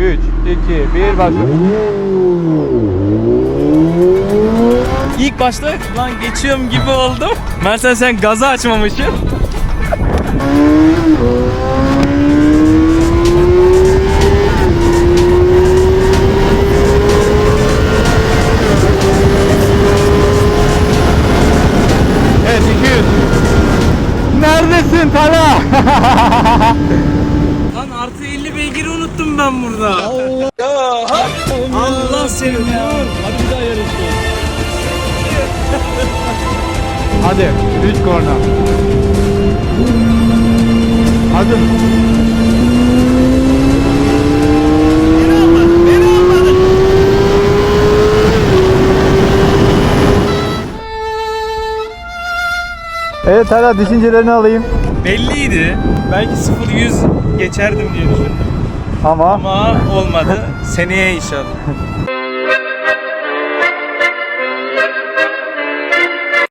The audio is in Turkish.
3, 2, 1 başla. İlk başta lan geçiyorum gibi oldum. Mersen sen gazı açmamışsın. Evet 200. Neredesin Tala? Lan artı 50 beygiri unuttum ben burada. Allah. Allah seni ya. Hadi bir daha yarışalım. Hadi 3 korna. Hadi. Evet Tala düşüncelerini alayım. Belliydi. Belki 0-100 geçerdim diye düşündüm. Ama Ama olmadı. Seneye inşallah.